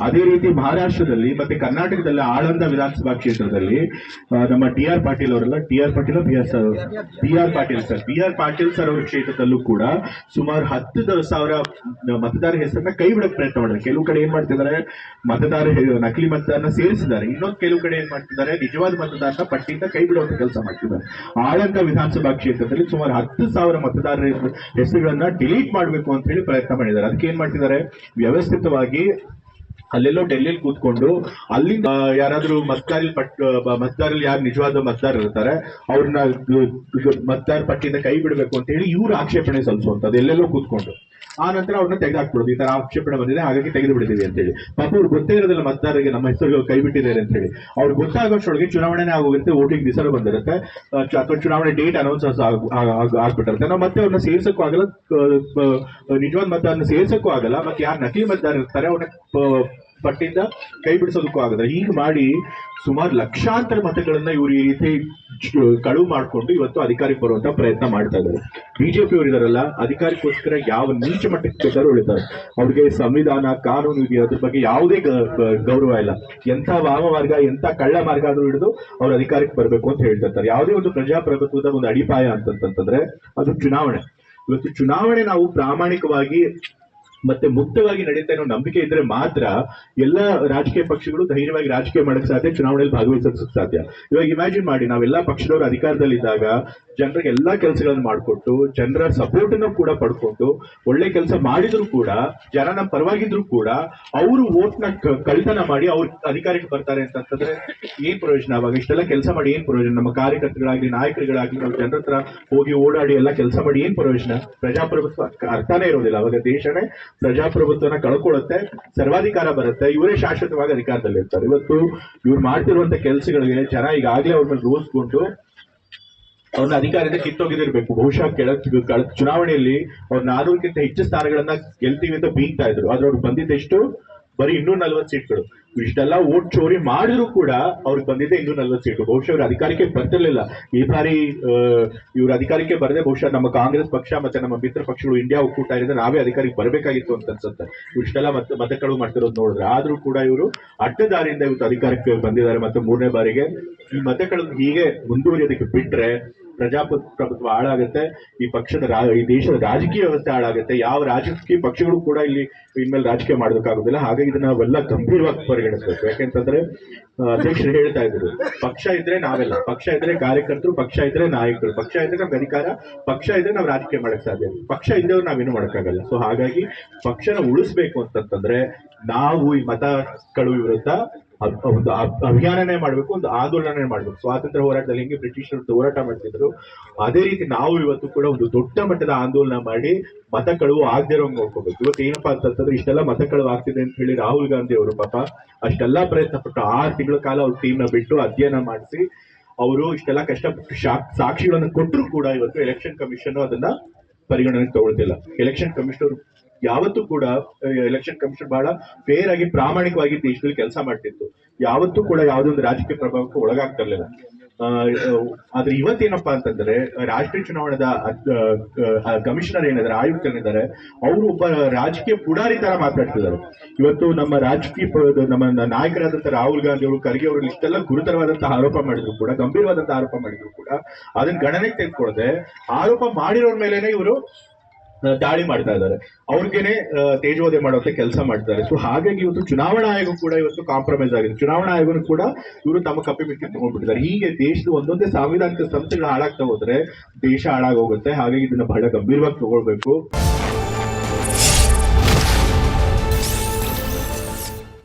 ಅದೇ ರೀತಿ ಮಹಾರಾಷ್ಟ್ರದಲ್ಲಿ ಮತ್ತೆ ಕರ್ನಾಟಕದಲ್ಲಿ ಆಳಂದ ವಿಧಾನಸಭಾ ಕ್ಷೇತ್ರದಲ್ಲಿ ನಮ್ಮ ಟಿ ಆರ್ ಪಾಟೀಲ್ ಅವರೆಲ್ಲ, T R Patil B R sir B R Patil sir B R Patil sir ಅವರ ಕ್ಷೇತ್ರದಲ್ಲೂ ಕೂಡ ಸುಮಾರು ಹತ್ತು ಸಾವಿರ ಮತದಾರ ಹೆಸರನ್ನ ಕೈ ಬಿಡಕ್ ಪ್ರಯತ್ನ ಮಾಡಿದ್ದಾರೆ. ಕೆಲವು ಕಡೆ ಏನ್ ಮಾಡ್ತಿದ್ದಾರೆ, ಮತದಾರ ನಕಲಿ ಮತದಾರನ ಸೇರಿಸಿದ್ದಾರೆ. ಇನ್ನೊಂದು ಕೆಲವು ಕಡೆ ಏನ್ ಮಾಡ್ತಿದ್ದಾರೆ, ನಿಜವಾದ ಮತದಾರನ ಪಟ್ಟಿಯಿಂದ ಕೈ ಬಿಡುವಂತ ಕೆಲಸ ಮಾಡ್ತಿದ್ದಾರೆ. ಆಳಂದ ವಿಧಾನಸಭಾ ಕ್ಷೇತ್ರದಲ್ಲಿ ಸುಮಾರು ಹತ್ತು ಸಾವಿರ ಮತದಾರರ ಹೆಸರು- ಹೆಸರುಗಳನ್ನ ಡಿಲೀಟ್ ಮಾಡಬೇಕು ಅಂತ ಹೇಳಿ ಪ್ರಯತ್ನ ಮಾಡಿದ್ದಾರೆ. ಅದಕ್ಕೆ ಏನ್ ಮಾಡ್ತಿದ್ದಾರೆ, ವ್ಯವಸ್ಥಿತವಾಗಿ ಅಲ್ಲೆಲ್ಲೋ ಡೆಲ್ಲಿಲಿ ಕೂತ್ಕೊಂಡು ಅಲ್ಲಿ ಯಾರಾದ್ರೂ ಮತದಾರ ಪಟ್ ಮತದಾರರಲ್ಲಿ ಯಾರು ನಿಜವಾದ ಮತದಾರ ಇರ್ತಾರೆ ಅವ್ರನ್ನ ಮತದಾರ ಪಟ್ಟಿಯಿಂದ ಕೈ ಬಿಡಬೇಕು ಅಂತ ಹೇಳಿ ಇವ್ರು ಆಕ್ಷೇಪಣೆ ಸಲ್ಲಿಸುವಂತದ್ದು ಎಲ್ಲೆಲ್ಲೋ ಕೂತ್ಕೊಂಡು. ಆ ನಂತರ ಅವ್ರನ್ನ ತೆಗೆದಾಕ್ಬಿಡೋದು, ಈ ತರ ಆಕ್ಷೇಪಣೆ ಬಂದಿದೆ, ಹಾಗಾಗಿ ತೆಗೆದು ಬಿಡಿದೀವಿ ಅಂತ ಹೇಳಿ. ಪಾಪ ಅವ್ರು ಗೊತ್ತೇ ಇರೋದಿಲ್ಲ ಮತದಾರರಿಗೆ ನಮ್ಮ ಹೆಸರು ಕೈ ಬಿಟ್ಟಿದ್ದಾರೆ ಅಂತ ಹೇಳಿ. ಅವ್ರು ಗೊತ್ತಾಗೋಷ್ಟೊಳಗೆ ಚುನಾವಣೆನೇ ಆಗೋಗುತ್ತೆ, ವೋಟಿಂಗ್ ದಿವಸ ಬಂದಿರುತ್ತೆ ಅಥವಾ ಚುನಾವಣೆ ಡೇಟ್ ಅನೌನ್ಸ್ ಆಗ್ಬಿಟ್ಟಿರುತ್ತೆ. ನಾವು ಮತ್ತೆ ಅವ್ರನ್ನ ಸೇರ್ಸಕ್ಕೂ ಆಗಲ್ಲ ನಿಜವಾದ ಮತದಾರನ ಸೇರ್ಸಕ್ಕೂ ಆಗಲ್ಲ, ಮತ್ತೆ ಯಾರು ನಕಲಿ ಮತದಾರ ಇರ್ತಾರೆ ಅವ್ರನ್ನ ಪಟ್ಟಿಂದ ಕೈ ಬಿಡಿಸೋದಕ್ಕೂ ಆಗದ ಹೀಗೆ ಮಾಡಿ ಸುಮಾರು ಲಕ್ಷಾಂತರ ಮತಗಳನ್ನ ಇವರು ಈ ರೀತಿ ಕಳುವು ಮಾಡಿಕೊಂಡು ಇವತ್ತು ಅಧಿಕಾರಕ್ಕೆ ಬರುವಂತ ಪ್ರಯತ್ನ ಮಾಡ್ತಾ ಇದ್ದಾರೆ. ಬಿಜೆಪಿ ಅವರು ಇದಾರಲ್ಲ ಅಧಿಕಾರಕ್ಕೋಸ್ಕರ ಯಾವ ನೀಚ ಮಟ್ಟಕ್ಕೆ ಬೇಕಾದ್ರೂ ಉಳಿತಾರೆ ಅವ್ರಿಗೆ ಸಂವಿಧಾನ, ಕಾನೂನು ಇದೆ, ಅದ್ರ ಬಗ್ಗೆ ಯಾವುದೇ ಗೌರವ ಇಲ್ಲ. ಎಂಥ ವಾಮ ಮಾರ್ಗ ಎಂಥ ಕಳ್ಳ ಮಾರ್ಗ ಆದ್ರೂ ಹಿಡಿದು ಅವ್ರು ಅಧಿಕಾರಕ್ಕೆ ಬರಬೇಕು ಅಂತ ಹೇಳ್ತಿರ್ತಾರೆ ಯಾವುದೇ ಒಂದು ಪ್ರಜಾಪ್ರಭುತ್ವದ ಒಂದು ಅಡಿಪಾಯ ಅಂತಂತಂದ್ರೆ ಅದು ಚುನಾವಣೆ. ಇವತ್ತು ಚುನಾವಣೆ ನಾವು ಪ್ರಾಮಾಣಿಕವಾಗಿ ಮತ್ತೆ ಮುಕ್ತವಾಗಿ ನಡೆಯುತ್ತೆ ಅನ್ನೋ ನಂಬಿಕೆ ಇದ್ರೆ ಮಾತ್ರ ಎಲ್ಲ ರಾಜಕೀಯ ಪಕ್ಷಗಳು ಧೈರ್ಯವಾಗಿ ರಾಜಕೀಯ ಮಾಡಕ್ ಸಾಧ್ಯ, ಚುನಾವಣೆಯಲ್ಲಿ ಭಾಗವಹಿಸಕ್ ಸಾಧ್ಯ. ಇವಾಗ ಇಮ್ಯಾಜಿನ್ ಮಾಡಿ, ನಾವೆಲ್ಲ ಪಕ್ಷದವರು ಅಧಿಕಾರದಲ್ಲಿದ್ದಾಗ ಜನರಿಗೆ ಎಲ್ಲಾ ಕೆಲಸಗಳನ್ನು ಮಾಡಿಕೊಟ್ಟು, ಜನರ ಸಪೋರ್ಟ್ ಅನ್ನು ಕೂಡ ಪಡ್ಕೊಂಡು, ಒಳ್ಳೆ ಕೆಲಸ ಮಾಡಿದ್ರು ಕೂಡ, ಜನನ ಪರವಾಗಿದ್ರು ಕೂಡ, ಅವರು ವೋಟ್ನ ಕ- ಕಳ್ತನ ಮಾಡಿ ಅವ್ರ ಅಧಿಕಾರಕ್ಕೆ ಬರ್ತಾರೆ ಅಂತಂದ್ರೆ ಏನ್ ಪ್ರಯೋಜನ? ಅವಾಗ ಇಷ್ಟೆಲ್ಲ ಕೆಲಸ ಮಾಡಿ ಏನ್ ಪ್ರಯೋಜನ? ನಮ್ಮ ಕಾರ್ಯಕರ್ತಗಳಾಗ್ಲಿ ನಾಯಕರುಗಳಾಗ್ಲಿ, ನಾವು ಜನರ ಹತ್ರ ಹೋಗಿ ಓಡಾಡಿ ಎಲ್ಲ ಕೆಲಸ ಮಾಡಿ ಏನ್ ಪ್ರಯೋಜನ? ಪ್ರಜಾಪ್ರಭುತ್ವ ಅರ್ಥನೇ ಇರೋದಿಲ್ಲ. ಅವಾಗ ದೇಶನೇ ಪ್ರಜಾಪ್ರಭುತ್ವನ ಕಳ್ಕೊಳ್ಳುತ್ತೆ, ಸರ್ವಾಧಿಕಾರ ಬರುತ್ತೆ, ಇವರೇ ಶಾಶ್ವತವಾಗಿ ಅಧಿಕಾರದಲ್ಲಿ ಇರ್ತಾರೆ ಇವತ್ತು ಇವ್ರು ಮಾಡ್ತಿರುವಂತ ಕೆಲಸಗಳಿಗೆ ಜನ ಈಗಾಗಲೇ ಅವ್ರ ಮೇಲೆ ರೋಸ್ಕೊಂಡು ಅವ್ರನ್ನ ಅಧಿಕಾರದಿಂದ ಕಿತ್ತೋಗಿದಿರ್ಬೇಕು ಬಹುಶಃ ಕೆಳ ಚುನಾವಣೆಯಲ್ಲಿ ಅವ್ರು ನಾನೂರಕ್ಕಿಂತ ಹೆಚ್ಚು ಸ್ಥಾನಗಳನ್ನ ಗೆಲ್ತೀವಿ ಅಂತ ಬೀಗ್ತಾ ಇದ್ರು. ಆದ್ರೆ ಅವ್ರಿಗೆ ಬಂದಿದ್ದೆಷ್ಟು ಬರೀ ಇನ್ನೂರ ನಲ್ವತ್ತು ಸೀಟ್ಗಳು. ಇಷ್ಟೆಲ್ಲ ಓಟ್ ಚೋರಿ ಮಾಡಿದ್ರು ಕೂಡ ಅವ್ರಿಗೆ ಬಂದಿದ್ದೆ ಇನ್ನೂ ನಲ್ವತ್ತು ಸೀಟು ಬಹುಶಃ ಅವ್ರ ಅಧಿಕಾರಕ್ಕೆ ಬರ್ತಿರ್ಲಿಲ್ಲ. ಈ ಬಾರಿ ಇವ್ರ ಅಧಿಕಾರಕ್ಕೆ ಬರದೆ ಬಹುಶಃ ನಮ್ಮ ಕಾಂಗ್ರೆಸ್ ಪಕ್ಷ ಮತ್ತೆ ನಮ್ಮ ಮಿತ್ರ ಪಕ್ಷಗಳು ಇಂಡಿಯಾ ಒಕ್ಕೂಟ ಇರೋದ್ರೆ ನಾವೇ ಅಧಿಕಾರಕ್ಕೆ ಬರಬೇಕಾಗಿತ್ತು ಅಂತ ಅನ್ಸುತ್ತೆ. ಇಷ್ಟೆಲ್ಲ ಮತ್ತೆ ಮತಗಳು ಮಾಡ್ತಿರೋದು ನೋಡಿದ್ರೆ. ಆದ್ರೂ ಕೂಡ ಇವರು ಅಡ್ಡದಾರಿಯಿಂದ ಇವತ್ತು ಅಧಿಕಾರಕ್ಕೆ ಬಂದಿದ್ದಾರೆ. ಮತ್ತೆ ಮೂರನೇ ಬಾರಿಗೆ ಈ ಮತಗಳನ್ನು ಹೀಗೆ ಮುಂದುವರಿಯೋದಕ್ಕೆ ಬಿಟ್ರೆ ಪ್ರಜಾಪ್ರಭುತ್ವ ಹಾಳಾಗುತ್ತೆ, ಈ ಪಕ್ಷದ ರಾ- ಈ ದೇಶದ ರಾಜಕೀಯ ವ್ಯವಸ್ಥೆ ಹಾಳಾಗುತ್ತೆ, ಯಾವ ರಾಜಕೀಯ ಪಕ್ಷಗಳು ಕೂಡ ಇಲ್ಲಿ ಇನ್ಮೇಲೆ ರಾಜಕೀಯ ಮಾಡೋದಕ್ಕಾಗೋದಿಲ್ಲ ಹಾಗಾಗಿ ಇದನ್ನ ನಾವೆಲ್ಲ ಗಂಭೀರವಾಗಿ ಪರಿಗಣಿಸಬೇಕು. ಯಾಕೆಂತಂದ್ರೆ ಅಧ್ಯಕ್ಷರು ಹೇಳ್ತಾ ಇದ್ರು, ಪಕ್ಷ ಇದ್ರೆ ನಾವೆಲ್ಲ, ಪಕ್ಷ ಇದ್ರೆ ಕಾರ್ಯಕರ್ತರು, ಪಕ್ಷ ಇದ್ರೆ ನಾಯಕರು, ಪಕ್ಷ ಇದ್ರೆ ನಮ್ಗೆ ಅಧಿಕಾರ, ಪಕ್ಷ ಇದ್ರೆ ನಾವು ರಾಜಕೀಯ ಮಾಡಕ್ ಸಾಧ್ಯ ಪಕ್ಷ ಇದ್ದವ್ರು ನಾವೇನು ಮಾಡೋಕ್ಕಾಗಲ್ಲ. ಸೊ ಹಾಗಾಗಿ ಪಕ್ಷನ ಉಳಿಸ್ಬೇಕು ಅಂತಂತಂದ್ರೆ, ನಾವು ಈ ಮತಗಳು ವಿರುದ್ಧ ಒಂದು ಅಭಿಯಾನನೇ ಮಾಡಬೇಕು, ಒಂದು ಆಂದೋಲನ ಮಾಡಬೇಕು. ಸ್ವಾತಂತ್ರ್ಯ ಹೋರಾಟದಲ್ಲಿ ಹೆಂಗೆ ಬ್ರಿಟಿಷರು ಹೋರಾಟ ಮಾಡ್ತಿದ್ರು, ಅದೇ ರೀತಿ ನಾವು ಇವತ್ತು ಕೂಡ ಒಂದು ದೊಡ್ಡ ಮಟ್ಟದ ಆಂದೋಲನ ಮಾಡಿ ಮತ ಕಳುವು ಆಗದೆ ಇರೋಂಗ್ ನೋಡ್ಕೋಬೇಕು. ಇವತ್ತು ಏನಪ್ಪಾ ಅಂತಂದ್ರೆ ಇಷ್ಟೆಲ್ಲ ಮತ ಕಳುವು ಆಗ್ತಿದೆ ಅಂತ ಹೇಳಿ ರಾಹುಲ್ ಗಾಂಧಿ ಅವರು ಪಾಪ ಅಷ್ಟೆಲ್ಲ ಪ್ರಯತ್ನ ಪಟ್ಟು ಆರು ತಿಂಗಳ ಕಾಲ ಅವ್ರ ಟೀಮ್ನ ಬಿಟ್ಟು ಅಧ್ಯಯನ ಮಾಡಿಸಿ, ಅವರು ಇಷ್ಟೆಲ್ಲ ಕಷ್ಟಪಟ್ಟು ಸಾಕ್ಷಿಗಳನ್ನು ಕೊಟ್ಟರು ಕೂಡ ಇವತ್ತು ಎಲೆಕ್ಷನ್ ಕಮಿಷನ್ ಅದನ್ನ ಪರಿಗಣನೆಗೆ ತಗೊಳ್ತಿಲ್ಲ. ಎಲೆಕ್ಷನ್ ಕಮಿಷನರ್ ಯಾವತ್ತೂ ಕೂಡ ಎಲೆಕ್ಷನ್ ಕಮಿಷನ್ ಬಹಳ ಫೇರ್ ಆಗಿ ಪ್ರಾಮಾಣಿಕವಾಗಿ ದೇಶದಲ್ಲಿ ಕೆಲಸ ಮಾಡ್ತಿತ್ತು. ಯಾವತ್ತೂ ಕೂಡ ಯಾವುದೇ ಒಂದು ರಾಜಕೀಯ ಪ್ರಭಾವಕ್ಕೆ ಒಳಗಾಗ್ತಿರ್ಲಿಲ್ಲ. ಆ, ಆದ್ರೆ ಇವತ್ತೇನಪ್ಪಾ ಅಂತಂದ್ರೆ ರಾಷ್ಟ್ರೀಯ ಚುನಾವಣೆದ ಕಮಿಷನರ್ ಏನಿದ್ದಾರೆ ಆಯುಕ್ತರಿದ್ದಾರೆ ಅವರು ಒಬ್ಬ ರಾಜಕೀಯ ಪುಡಾರಿ ತರ ಮಾತಾಡ್ತಿದ್ದಾರೆ. ಇವತ್ತು ನಮ್ಮ ರಾಜಕೀಯ ನಮ್ಮ ನಾಯಕರಾದಂತಹ ರಾಹುಲ್ ಗಾಂಧಿ ಅವರು ಖರ್ಗೆ ಅವರು ಇಷ್ಟೆಲ್ಲ ಗುರುತರವಾದಂತಹ ಆರೋಪ ಮಾಡಿದ್ರು ಕೂಡ ಗಂಭೀರವಾದಂತಹ ಆರೋಪ ಮಾಡಿದ್ರು ಕೂಡ ಅದನ್ನ ಗಣನೆಗೆ ತೆಗೆದುಕೊಳ್ಳದೆ ಆರೋಪ ಮಾಡಿರೋರ್ ಮೇಲೆನೆ ಇವರು ದಾಳಿ ಮಾಡ್ತಾ ಇದ್ದಾರೆ. ಅವ್ರಿಗೇನೆ ತೇಜೋದೆ ಮಾಡೋಕೆ ಕೆಲಸ ಮಾಡ್ತಾರೆ ಸೊ ಹಾಗಾಗಿ ಇವತ್ತು ಚುನಾವಣಾ ಆಯೋಗ ಕೂಡ ಇವತ್ತು ಕಾಂಪ್ರಮೈಸ್ ಆಗಿದೆ. ಚುನಾವಣಾ ಆಯೋಗನು ಕೂಡ ಇವರು ತಮ್ಮ ಕಪ್ಪಿ ಬಿಟ್ಟು ತಗೊಂಡ್ಬಿಟ್ಟಿದ್ದಾರೆ. ಹೀಗೆ ದೇಶದ ಒಂದೊಂದೇ ಸಾಂವಿಧಾನಿಕ ಸಂಸ್ಥೆಗಳು ಹಾಳಾಗ್ತಾ ಹೋದ್ರೆ ದೇಶ ಹಾಳಾಗೋಗುತ್ತೆ. ಹಾಗಾಗಿ ಇದನ್ನ ಬಹಳ ಗಂಭೀರವಾಗಿ ತಗೊಳ್ಬೇಕು.